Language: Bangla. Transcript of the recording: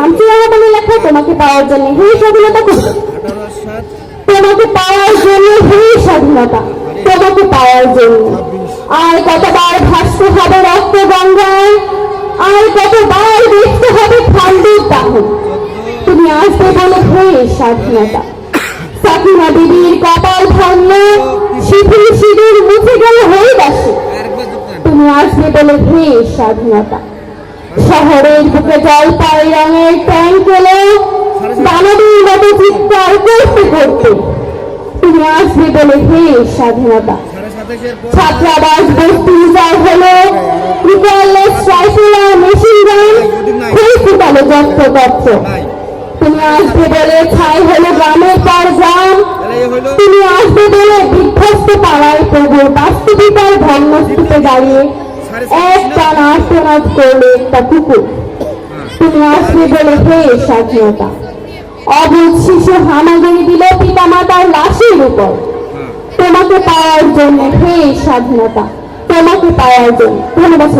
শামসুর রহমানের লেখা, তোমাকে পাওয়ার জন্য হে স্বাধীনতা তোমাকে পাওয়ার জন্য হে স্বাধীনতা, তোমাকে পাওয়ার জন্য। আর কতবার ভাসতে হবে রক্ত গঙ্গায় আর কতবার দেখতে হবে ঠান্ডুর দাহ। তুমি আসবে বলে হে স্বাধীনতা। সাকিনা দিদির কপাল ভাঙল, শিথিল সিঁদুর মুছে গেল হয়ে দোকান তুমি আসবে বলে হে স্বাধীনতা। শহরের বুকে রঙের মতো চিৎকার করতে করতে। তুমি আসবে বলে হে স্বাধীনতা। ছাত্রাবাস বস্তি উজাড় হলো। রাইফেল মেশিন গান তুমি আসবে বলে ছাই হলো গ্রামের পর গ্রাম। তুমি আসবে বলে বিধ্বস্ত পাড়ায় প্রভুর বাস্তবিকার ধর্মস্থিতে দাঁড়িয়ে এক টানা আর্তনাদ করলে একটা কুকুর। তুমি আসবে বলে হয়ে স্বাধীনতা। অবুধ শিশু হামাগুড়ি দিল পিতা মাতার লাশের উপর। তোমাকে পাওয়ার জন্য হে স্বাধীনতা। তোমাকে পাওয়ার জন্য। ধন্যবাদ